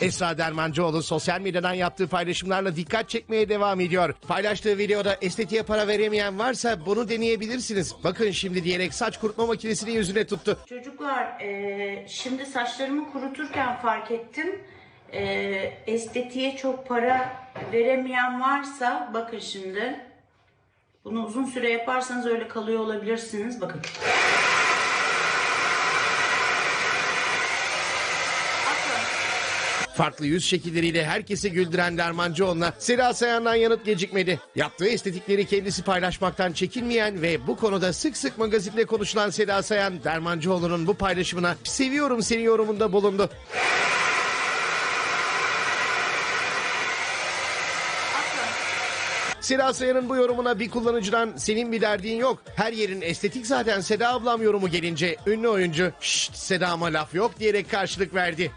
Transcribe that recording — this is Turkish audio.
Esra Dermancıoğlu sosyal medyadan yaptığı paylaşımlarla dikkat çekmeye devam ediyor. Paylaştığı videoda estetiğe para veremeyen varsa bunu deneyebilirsiniz. Bakın şimdi diyerek saç kurutma makinesini yüzüne tuttu. Çocuklar eee, şimdi saçlarımı kuruturken fark ettim. Eee, estetiğe çok para veremeyen varsa bakın şimdi. Bunu uzun süre yaparsanız öyle kalıyor olabilirsiniz. Bakın. Farklı yüz şekilleriyle herkesi güldüren Dermancıoğlu'na Seda Sayan'dan yanıt gecikmedi. Yaptığı estetikleri kendisi paylaşmaktan çekinmeyen ve bu konuda sık sık magazinde konuşulan Seda Sayan, Dermancıoğlu'nun bu paylaşımına seviyorum seni yorumunda bulundu. Seda Sayan'ın bu yorumuna bir kullanıcıdan senin bir derdin yok. Her yerin estetik zaten Seda ablam yorumu gelince ünlü oyuncu şşt Seda'ma laf yok diyerek karşılık verdi.